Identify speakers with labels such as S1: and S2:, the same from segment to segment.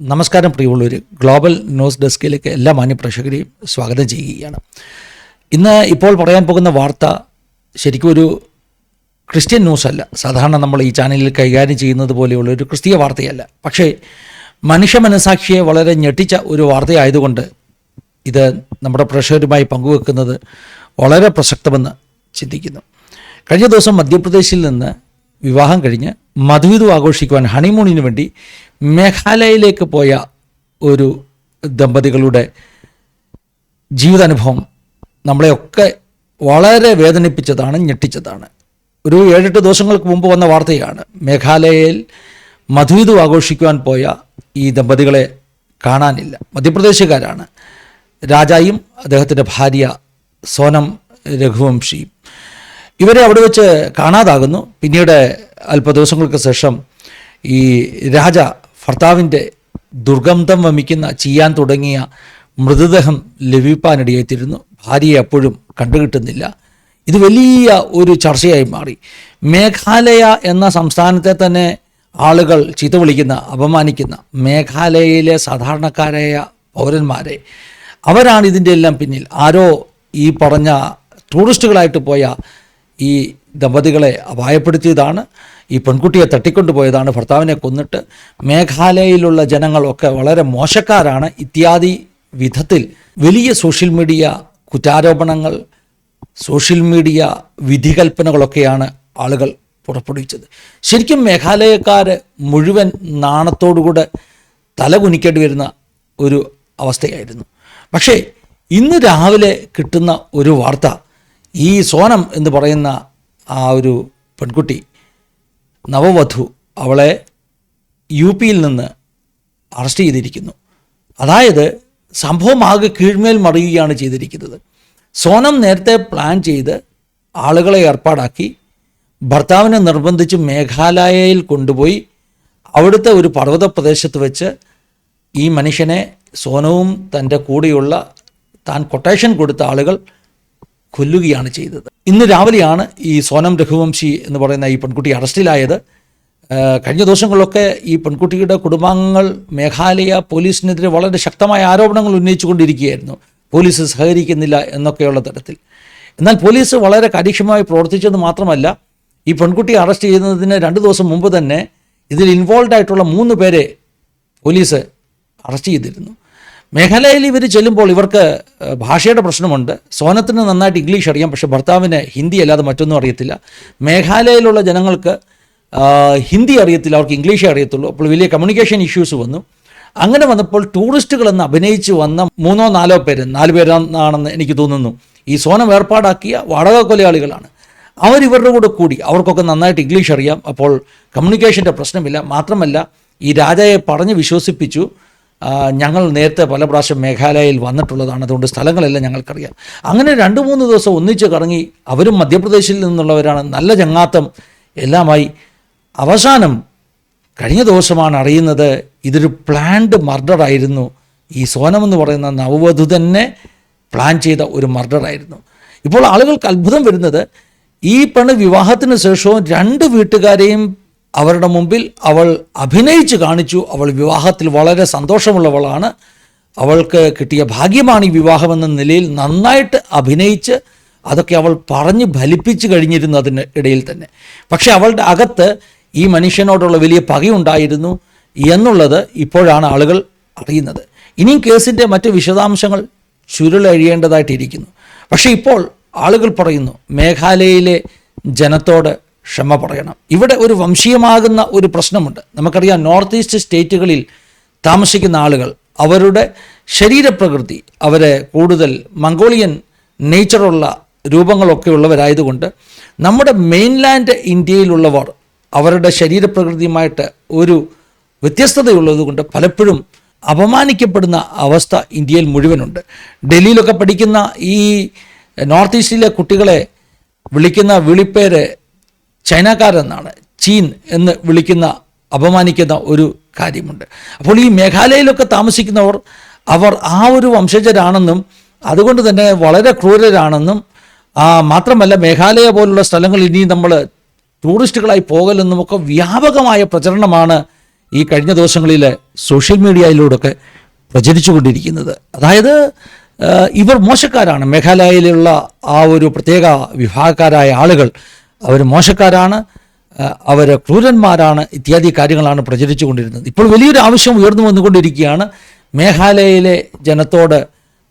S1: നമസ്കാരം പ്രിയമുള്ളവർ global news ഡെസ്കിലേക്ക് എല്ലാ മാന്യപ്രേക്ഷകരെയും സ്വാഗതം ചെയ്യുകയാണ്. ഇന്ന് ഇപ്പോൾ പറയാൻ പോകുന്ന വാർത്ത ശരിക്കും ഒരു ക്രിസ്ത്യൻ ന്യൂസ് അല്ല സാധാരണ നമ്മൾ ഈ ചാനലിൽ കൈകാര്യം ചെയ്യുന്നത് പോലെയുള്ള ഒരു ക്രിസ്തീയ വാർത്തയല്ല. പക്ഷേ മനുഷ്യ മനസാക്ഷിയെ വളരെ ഞെട്ടിച്ച ഒരു വാർത്തയായതുകൊണ്ട് ഇത് നമ്മുടെ പ്രേക്ഷകരുമായി പങ്കുവെക്കുന്നത് വളരെ പ്രസക്തമെന്ന് ചിന്തിക്കുന്നു. കഴിഞ്ഞ ദിവസം മധ്യപ്രദേശിൽ നിന്ന് വിവാഹം കഴിഞ്ഞ് മധുവിധു ആഘോഷിക്കുവാൻ ഹണിമൂണിന് വേണ്ടി മേഘാലയയിലേക്ക് പോയ ഒരു ദമ്പതികളുടെ ജീവിതാനുഭവം നമ്മളെയൊക്കെ വളരെ വേദനിപ്പിച്ചതാണ് ഞെട്ടിച്ചതാണ്. ഒരു ഏഴെട്ട് ദിവസങ്ങൾക്ക് മുമ്പ് വന്ന വാർത്തയാണ് മേഘാലയയിൽ മധുവിധു ആഘോഷിക്കുവാൻ പോയ ഈ ദമ്പതികളെ കാണാനില്ല. മധ്യപ്രദേശുകാരാണ്. രാജായും അദ്ദേഹത്തിന്റെ ഭാര്യ സോനം രഘുവംശിയും. ഇവരെ അവിടെ വെച്ച് കാണാതാകുന്നു. പിന്നീട് അല്പ ദിവസങ്ങൾക്ക് ശേഷം ഈ രാജ ഭർത്താവിന്റെ ദുർഗന്ധം വമിക്കുന്ന ചെയ്യാൻ തുടങ്ങിയ മൃതദേഹം ലഭിപ്പാനിടയായിത്തീരുന്നു. ഭാര്യയെ അപ്പോഴും കണ്ടുകിട്ടുന്നില്ല. ഇത് വലിയ ഒരു ചർച്ചയായി മാറി. മേഘാലയ എന്ന സംസ്ഥാനത്തെ തന്നെ ആളുകൾ ചീത്ത വിളിക്കുന്ന അപമാനിക്കുന്ന മേഘാലയയിലെ സാധാരണക്കാരായ പൗരന്മാരെ. അവരാണ് ഇതിന്റെ എല്ലാം പിന്നിൽ. ആരോ ഈ പറഞ്ഞ ടൂറിസ്റ്റുകളായിട്ട് പോയ ഈ ദമ്പതികളെ അപായപ്പെടുത്തിയതാണ്. ഈ പെൺകുട്ടിയെ തട്ടിക്കൊണ്ടുപോയതാണ്. ഭർത്താവിനെ കൊന്നിട്ട് മേഘാലയയിലുള്ള ജനങ്ങളൊക്കെ വളരെ മോശക്കാരാണ്. ഇത്യാദി വിധത്തിൽ വലിയ സോഷ്യൽ മീഡിയ കുറ്റാരോപണങ്ങൾ സോഷ്യൽ മീഡിയ വിധികൽപ്പനകളൊക്കെയാണ് ആളുകൾ പുറപ്പെടുവിച്ചത്. ശരിക്കും മേഘാലയക്കാർ മുഴുവൻ നാണത്തോടുകൂടെ തലകുനിക്കേണ്ടി വരുന്ന ഒരു അവസ്ഥയായിരുന്നു. പക്ഷേ ഇന്ന് രാവിലെ കിട്ടുന്ന ഒരു വാർത്ത ഈ സോനം എന്ന് പറയുന്ന ആ ഒരു പെൺകുട്ടി നവവധു അവളെ യു പിയിൽ നിന്ന് അറസ്റ്റ് ചെയ്തിരിക്കുന്നു. അതായത് സംഭവം ആകെ കീഴ്മേൽ മറിയുകയാണ് ചെയ്തിരിക്കുന്നത്. സോനം നേരത്തെ പ്ലാൻ ചെയ്ത് ആളുകളെ ഏർപ്പാടാക്കി ഭർത്താവിനെ നിർബന്ധിച്ച് മേഘാലയയിൽ കൊണ്ടുപോയി അവിടുത്തെ ഒരു പർവത പ്രദേശത്ത് വെച്ച് ഈ മനുഷ്യനെ സോനവും തന്റെ കൂടെയുള്ള താൻ കൊട്ടേഷൻ കൊടുത്ത ആളുകൾ കൊല്ലുകയാണ് ചെയ്തത്. ഇന്ന് രാവിലെയാണ് ഈ സോനം രഘുവംശി എന്ന് പറയുന്ന ഈ പെൺകുട്ടി അറസ്റ്റിലായത്. കഴിഞ്ഞ ദിവസങ്ങളിലൊക്കെ ഈ പെൺകുട്ടിയുടെ കുടുംബാംഗങ്ങൾ മേഘാലയ പോലീസിനെതിരെ വളരെ ശക്തമായ ആരോപണങ്ങൾ ഉന്നയിച്ചുകൊണ്ടിരിക്കുകയായിരുന്നു. പോലീസ് സഹകരിക്കുന്നില്ല എന്നൊക്കെയുള്ള തരത്തിൽ. എന്നാൽ പോലീസ് വളരെ കാര്യക്ഷമമായി പ്രവർത്തിച്ചത് മാത്രമല്ല ഈ പെൺകുട്ടിയെ അറസ്റ്റ് ചെയ്യുന്നതിന് രണ്ട് ദിവസം മുമ്പ് തന്നെ ഇതിൽ ഇൻവോൾവ് ആയിട്ടുള്ള മൂന്ന് പേരെ പോലീസ് അറസ്റ്റ് ചെയ്തിരുന്നു. മേഘാലയയിൽ ഇവർ ചെല്ലുമ്പോൾ ഇവർക്ക് ഭാഷയുടെ പ്രശ്നമുണ്ട്. സോനത്തിന് നന്നായിട്ട് ഇംഗ്ലീഷ് അറിയാം പക്ഷേ ഭർത്താവിന് ഹിന്ദി അല്ലാതെ മറ്റൊന്നും അറിയത്തില്ല. മേഘാലയയിലുള്ള ജനങ്ങൾക്ക് ഹിന്ദി അറിയത്തില്ല അവർക്ക് ഇംഗ്ലീഷേ അറിയത്തുള്ളൂ. അപ്പോൾ വലിയ കമ്മ്യൂണിക്കേഷൻ ഇഷ്യൂസ് വന്നു. അങ്ങനെ വന്നപ്പോൾ ടൂറിസ്റ്റുകളെന്ന് അഭിനയിച്ച് വന്ന മൂന്നോ നാലോ പേര് നാല് പേരാണെന്ന് എനിക്ക് തോന്നുന്നു ഈ സോനം ഏർപ്പാടാക്കിയ വാടക കൊലയാളികളാണ്. അവരിവരുടെ കൂടെ കൂടി അവർക്കൊക്കെ നന്നായിട്ട് ഇംഗ്ലീഷ് അറിയാം. അപ്പോൾ കമ്മ്യൂണിക്കേഷന്റെ പ്രശ്നമില്ല. മാത്രമല്ല ഈ രാജയെ പറഞ്ഞ് വിശ്വസിപ്പിച്ചു. ഞങ്ങൾ നേരത്തെ പല പ്രാവശ്യം മേഘാലയയിൽ വന്നിട്ടുള്ളതാണ്. അതുകൊണ്ട് സ്ഥലങ്ങളെല്ലാം ഞങ്ങൾക്കറിയാം. അങ്ങനെ രണ്ട് മൂന്ന് ദിവസം ഒന്നിച്ച് കറങ്ങി അവരും മധ്യപ്രദേശിൽ നിന്നുള്ളവരാണ്. നല്ല ചങ്ങാത്തം എല്ലാമായി. അവസാനം കഴിഞ്ഞ ദിവസമാണ് അറിയുന്നത് ഇതൊരു പ്ലാൻഡ് മർഡർ ആയിരുന്നു. ഈ സോനം എന്ന് പറയുന്ന നവവധു തന്നെ പ്ലാൻ ചെയ്ത ഒരു മർഡർ ആയിരുന്നു. ഇപ്പോൾ ആളുകൾക്ക് അത്ഭുതം വരുന്നത് ഈ പെണ്ണ് വിവാഹത്തിന് ശേഷവും രണ്ട് വീട്ടുകാരെയും അവരുടെ മുമ്പിൽ അവൾ അഭിനയിച്ച് കാണിച്ചു. അവൾ വിവാഹത്തിൽ വളരെ സന്തോഷമുള്ളവളാണ്. അവൾക്ക് കിട്ടിയ ഭാഗ്യമാണ് ഈ വിവാഹമെന്ന നിലയിൽ നന്നായിട്ട് അഭിനയിച്ച് അതൊക്കെ അവൾ പറഞ്ഞ് ഫലിപ്പിച്ച് കഴിഞ്ഞിരുന്നു അതിന് ഇടയിൽ തന്നെ. പക്ഷേ അവളുടെ അകത്ത് ഈ മനുഷ്യനോടുള്ള വലിയ പകയുണ്ടായിരുന്നു എന്നുള്ളത് ഇപ്പോഴാണ് ആളുകൾ അറിയുന്നത്. ഇനിയും കേസിന്റെ മറ്റ് വിശദാംശങ്ങൾ ചുരുളഴിയേണ്ടതായിട്ടിരിക്കുന്നു. പക്ഷേ ഇപ്പോൾ ആളുകൾ പറയുന്നു മേഘാലയയിലെ ജനത്തോട് ക്ഷമ പറയണം. ഇവിടെ ഒരു വംശീയമാകുന്ന ഒരു പ്രശ്നമുണ്ട്. നമുക്കറിയാം നോർത്ത് ഈസ്റ്റ് സ്റ്റേറ്റുകളിൽ താമസിക്കുന്ന ആളുകൾ അവരുടെ ശരീരപ്രകൃതി അവരെ കൂടുതൽ മംഗോളിയൻ നേച്ചറുള്ള രൂപങ്ങളൊക്കെ ഉള്ളവരായതുകൊണ്ട് നമ്മുടെ മെയിൻലാൻഡ് ഇന്ത്യയിലുള്ളവർ അവരുടെ ശരീരപ്രകൃതിയുമായിട്ട് ഒരു വ്യത്യസ്തതയുള്ളതുകൊണ്ട് പലപ്പോഴും അപമാനിക്കപ്പെടുന്ന അവസ്ഥ ഇന്ത്യയിൽ മുഴുവനുണ്ട്. ഡൽഹിയിലൊക്കെ പഠിക്കുന്ന ഈ നോർത്ത് ഈസ്റ്റിലെ കുട്ടികളെ വിളിക്കുന്ന വിളിപ്പേര് ചൈനക്കാരെന്നാണ് ചീൻ എന്ന് വിളിക്കുന്ന അപമാനിക്കുന്ന ഒരു കാര്യമുണ്ട്. അപ്പോൾ ഈ മേഘാലയയിലൊക്കെ താമസിക്കുന്നവർ അവർ ആ ഒരു വംശജരാണെന്നും അതുകൊണ്ട് തന്നെ വളരെ ക്രൂരരാണെന്നും മാത്രമല്ല മേഘാലയ പോലുള്ള സ്ഥലങ്ങൾ ഇനി നമ്മൾ ടൂറിസ്റ്റുകളായി പോകലെന്നുമൊക്കെ വ്യാപകമായ പ്രചരണമാണ് ഈ കഴിഞ്ഞ ദിവസങ്ങളിൽ സോഷ്യൽ മീഡിയയിലൂടെയൊക്കെ പ്രചരിച്ചുകൊണ്ടിരിക്കുന്നത്. അതായത് ഇവർ മോശക്കാരാണ്. മേഘാലയയിലുള്ള ആ ഒരു പ്രത്യേക വിഭാഗക്കാരായ ആളുകൾ അവർ മോശക്കാരാണ് അവർ ക്രൂരന്മാരാണ് ഇത്യാദി കാര്യങ്ങളാണ് പ്രചരിച്ചു കൊണ്ടിരുന്നത്. ഇപ്പോൾ വലിയൊരു ആവശ്യം ഉയർന്നു വന്നുകൊണ്ടിരിക്കുകയാണ്. മേഘാലയയിലെ ജനത്തോട്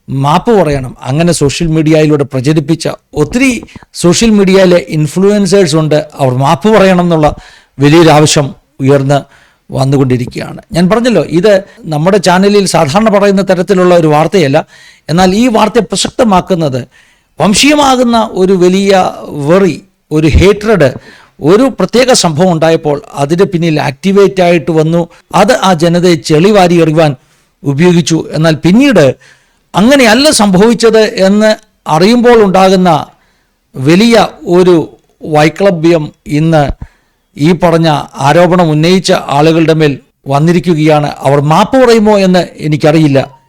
S1: മാപ്പ് പറയണം. അങ്ങനെ സോഷ്യൽ മീഡിയയിലൂടെ പ്രചരിപ്പിച്ച ഒത്തിരി സോഷ്യൽ മീഡിയയിലെ ഇൻഫ്ലുവൻസേഴ്സ് ഉണ്ട്. അവർ മാപ്പ് പറയണം എന്നുള്ള വലിയൊരു ആവശ്യം ഉയർന്ന് വന്നുകൊണ്ടിരിക്കുകയാണ്. ഞാൻ പറഞ്ഞല്ലോ ഇത് നമ്മുടെ ചാനലിൽ സാധാരണ പറയുന്ന തരത്തിലുള്ള ഒരു വാർത്തയല്ല. എന്നാൽ ഈ വാർത്തയെ പ്രസക്തമാക്കുന്നത് വംശീയമാകുന്ന ഒരു വലിയ വെറി ഒരു ഹേറ്റ്രഡ് ഒരു പ്രത്യേക സംഭവം ഉണ്ടായപ്പോൾ അതിന് പിന്നിൽ ആക്ടിവേറ്റ് ആയിട്ട് വന്നു. അത് ആ ജനതയെ ചെളിവാരി എറിയുവാൻ ഉപയോഗിച്ചു. എന്നാൽ പിന്നീട് അങ്ങനെയല്ല സംഭവിച്ചത് എന്ന് അറിയുമ്പോൾ ഉണ്ടാകുന്ന വലിയ ഒരു വൈക്ലഭ്യം ഇന്ന് ഈ പറഞ്ഞ ആരോപണം ഉന്നയിച്ച ആളുകളുടെ മേൽ വന്നിരിക്കുകയാണ്. അവർ മാപ്പ് പറയുമോ എന്ന് എനിക്കറിയില്ല.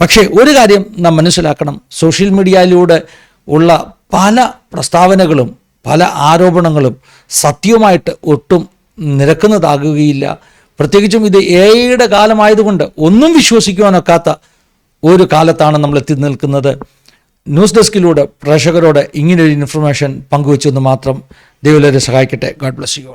S1: പക്ഷേ ഒരു കാര്യം നാം മനസ്സിലാക്കണം. സോഷ്യൽ മീഡിയയിലൂടെ ഉള്ള പല പ്രസ്താവനകളും പല ആരോപണങ്ങളും സത്യവുമായിട്ട് ഒട്ടും നിരക്കുന്നതാകുകയില്ല. പ്രത്യേകിച്ചും ഇത് എയുടെ കാലമായതുകൊണ്ട് ഒന്നും വിശ്വസിക്കുവാനൊക്കാത്ത ഒരു കാലത്താണ് നമ്മൾ എത്തി നിൽക്കുന്നത്. ന്യൂസ് ഡെസ്കിലൂടെ പ്രേക്ഷകരോട് ഇങ്ങനെയൊരു ഇൻഫർമേഷൻ പങ്കുവച്ചെന്ന് മാത്രം ദൈവലരെ സഹായിക്കട്ടെ. God bless you